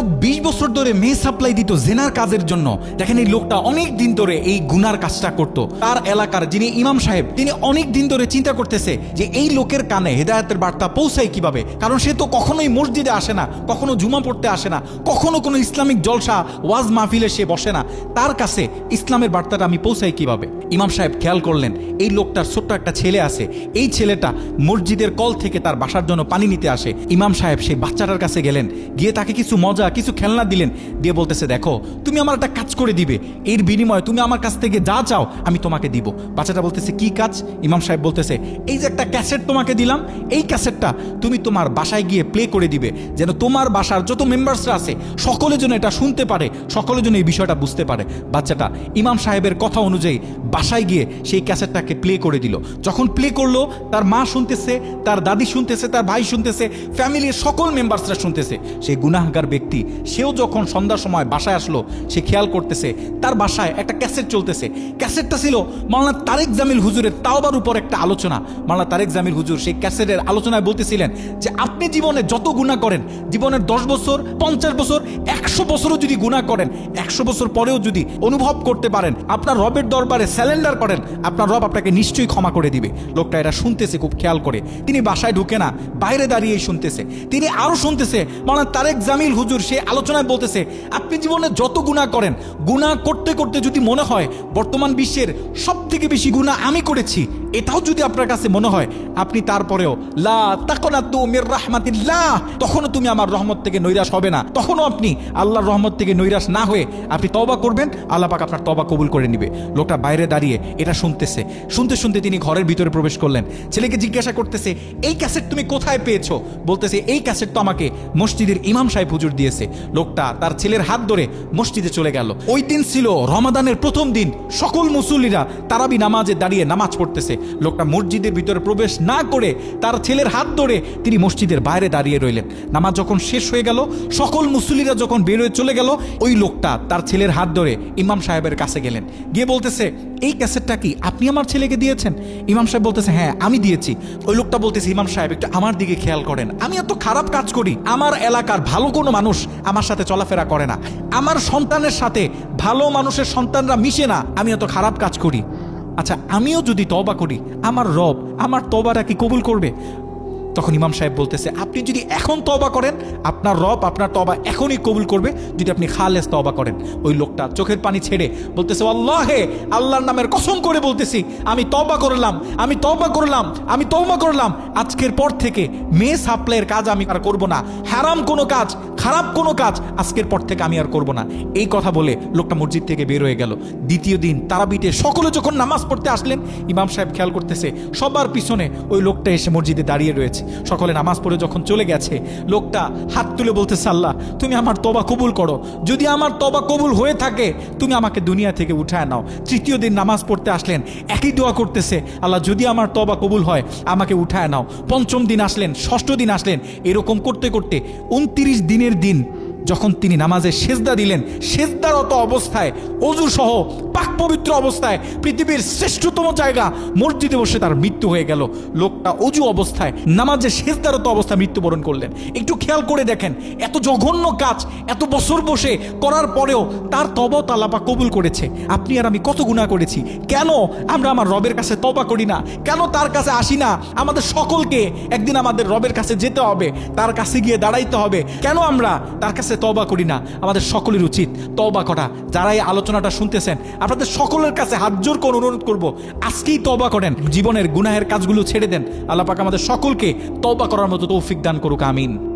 লোক বিশ বছর ধরে মেয়ে সাপ্লাই দিত জেনার কাজের জন্য। দেখেন এই লোকটা অনেক দিন ধরে এই গুনার কাজটা করত। তার এলাকার যিনি ইমাম সাহেব, তিনি অনেক দিন ধরে চিন্তা করতেছে যে এই লোকের কানে হেদায়তের বার্তা পৌঁছায় কীভাবে? কারণ সে তো কখনোই মসজিদে আসে না, কখনো জুমা পড়তে আসে না, কখনো কোনো ইসলামিক জলসা, ওয়াজ মাহফিলে সে বসে না। তার কাছে ইসলামের বার্তাটা আমি পৌঁছাই কীভাবে? ইমাম সাহেব খেয়াল করলেন, এই লোকটার ছোট্ট একটা ছেলে আছে। এই ছেলেটা মসজিদের কল থেকে তার বাসার জন্য পানি নিতে আসে। ইমাম সাহেব সেই বাচ্চাটার কাছে গেলেন, গিয়ে তাকে কিছু মজা কিছু খেলনা দিলেন, দিয়ে বলতেছে, দেখো, তুমি আমার একটা কাজ করে দিবে। এর বিনিময়ে তুমি আমার কাছ থেকে যা চাও, আমি তোমাকে দিব। বাচ্চাটা বলতেছে, কি কাজ? ইমাম সাহেব বলতেছে, এই যে একটা ক্যাসেট তোমাকে দিলাম, এই ক্যাসেটটা তুমি তোমার বাসায় গিয়ে প্লে করে দিবে, যেন তোমার বাসার যত মেম্বার্সরা আছে, সকলে যেন এটা শুনতে পারে, সকলে যেন এই বিষয়টা বুঝতে পারে। বাচ্চাটা ইমাম সাহেবের কথা অনুযায়ী বাসায় গিয়ে সেই ক্যাসেটটাকে প্লে করে দিল। যখন প্লে করল, তার মা শুনতেছে, তার দাদি শুনতেছে, তার ভাই শুনতেছে ফ্যামিলির সকল মেম্বার্সরা শুনতেছে। সেই গুনাহগার ব্যক্তি সেও যখন সন্ধ্যার সময় বাসায় আসলো, সে খেয়াল করতেছে, তার বাসায় একটা ক্যাসেট চলতেছে। ক্যাসেটটা ছিল মাওলানা তারেক জামিল হুজুরের তাওবার উপর একটা আলোচনা। মাওলানা তারেক জামিল হুজুর সেই ক্যাসেটের আলোচনায় বলতেছিলেন যে, আপনি জীবনে যত গুণা করেন, জীবনের দশ বছর, পঞ্চাশ বছর, একশো বছরও যদি গুণা করেন, একশো বছর পরেও যদি অনুভব করতে পারেন, আপনার রবের দরবারে স্যালেন্ডার করেন, আপনার রব আপনাকে নিশ্চয়ই ক্ষমা করে দিবে। লোকটা এটা শুনতেছে, খুব খেয়াল করে। তিনি বাসায় ঢুকে না, বাইরে দাঁড়িয়েই শুনতেছে। তিনি আরও শুনতেছে মানে তারেক জামিল হুজুর সে আলোচনায় বলতেছে, আপনি জীবনে যত গুণা করেন গুণা করতে করতে যদি মনে হয় বর্তমান বিশ্বের সব থেকে বেশি গুণা আমি করেছি, এটাও যদি আপনার কাছে মনে হয়, আপনি তারপরেও, লা তাকনাতু মির রাহমাতিল্লাহ তখনও তুমি আমার রহমত থেকে নৈরাশ হবে না। তখনও আপনি আল্লাহর রহমত থেকে নৈরাশ না হয়ে আপনি তবা করবেন, আল্লাহ পাক আপনার তবা কবুল করে নিবে। লোকটা বাইরে দাঁড়িয়ে এটা শুনতেছে। শুনতে শুনতে তিনি ঘরের ভিতরে প্রবেশ করলেন। ছেলেকে জিজ্ঞাসা করতেছে, এই ক্যাসেট তুমি কোথায় পেয়েছ? বলতেছে, এই ক্যাসেট তো আমাকে মসজিদের ইমাম সাহেব হুজুর দিয়েছে লোকটা তার ছেলের হাত ধরে মসজিদে চলে গেল। ওই দিন ছিল রমাদানের প্রথম দিন। সকল মুসল্লিরা তারাবি নামাজে দাঁড়িয়ে নামাজ পড়তেছে। লোকটা মসজিদের ভিতরে প্রবেশ না করে তার ছেলের হাত ধরে তিনি মসজিদের বাইরে দাঁড়িয়ে রইলেন। নামাজ যখন শেষ হয়ে গেল, সকল মুসল্লিরা যখন বেরোয় চলে গেল, ওই লোকটা তার ছেলের হাত ধরে ইমাম সাহেবের কাছে গেলেন। গিয়ে বলতেছে, এই ক্যাসেটটা কি? আপনি আমার ছেলেকে দিয়েছেন? ইমাম সাহেব বলতেছে হ্যাঁ আমি দিয়েছি। ওই লোকটা বলতেছে, ইমাম সাহেব, একটু আমার দিকে খেয়াল করেন। আমি এত খারাপ কাজ করি। আমার এলাকার ভালো কোনো মানুষ আমার সাথে চলাফেরা করে না। আমার সন্তানের সাথে ভালো মানুষের সন্তানরা মিশে না আমি এত খারাপ কাজ করি। আচ্ছা আমিও যদি তবা করি, আমার রব আমার তবাটা কি কবুল করবে? তখন ইমাম সাহেব বলতেছে, আপনি যদি এখন তবা করেন, আপনার রব আপনার তবা এখনই কবুল করবে, যদি আপনি খালেস তবা করেন। ওই লোকটা চোখের পানি ছেড়ে বলতেছে, আল্লাহে, আল্লাহর নামের কসম করে বলতেছি, আমি তবা করলাম, আমি তবা করলাম, আমি তবা করলাম। আজকের পর থেকে মেয়ে সাপ্লাইয়ের কাজ আমি আর করব না। হারাম কোনো কাজ খারাপ কোনো কাজ আজকের পর থেকে আমি আর করব না। এই কথা বলে লোকটা মসজিদ থেকে বের হয়ে গেল। দ্বিতীয় দিন তারাবিতে সকলে যখন নামাজ পড়তে আসলেন, ইমাম সাহেব খেয়াল করতেছে সবার পিছনে ওই লোকটা এসে মসজিদে দাঁড়িয়ে রয়েছে। সকলে নামাজ পড়ে যখন চলে গেছে, লোকটা হাত তুলে বলতেছে, আল্লাহ, তুমি আমার তবা কবুল করো। যদি আমার তবা কবুল হয়ে থাকে, তুমি আমাকে দুনিয়া থেকে উঠায় নাও। তৃতীয় দিন নামাজ পড়তে আসলেন, একই দোয়া করতেছে, আল্লাহ, যদি আমার তবা কবুল হয়, আমাকে উঠায় নাও। পঞ্চম দিন আসলেন, ষষ্ঠ দিন আসলেন, এরকম করতে করতে উনত্রিশ দিনের দিন যখন তিনি নামাজে সেজদা দিলেন সেজদারত অবস্থায় অজু সহ পাক পবিত্র অবস্থায়, পৃথিবীর শ্রেষ্ঠতম জায়গা, মসজিদে বসে তার মৃত্যু হয়ে গেল। লোকটা অজু অবস্থায়, নামাজে সেজদারত অবস্থায় মৃত্যুবরণ করলেন। একটু খেয়াল করে দেখেন, এত জঘন্য কাজ, এত বছর বসে করার পরেও তার তব তালাপা কবুল করেছে। আপনি আর আমি কত গুণা করেছি। কেন আমরা আমার রবের কাছে তবা করি না? কেন তার কাছে আসি না? আমাদের সকলকে একদিন আমাদের রবের কাছে যেতে হবে, তার কাছে গিয়ে দাঁড়াইতে হবে। কেন আমরা তার কাছে তবা করি না। আমাদের সকলের উচিত তবা করা। যারা এই আলোচনাটা শুনতেছেন, আপনাদের সকলের কাছে হাত জোর করে অনুরোধ করব, আজকেই তবা করেন। জীবনের গুনাহের কাজগুলো ছেড়ে দেন। আল্লাপাক আমাদের সকলকে তবা করার মতো তৌফিক দান করুক, আমিন।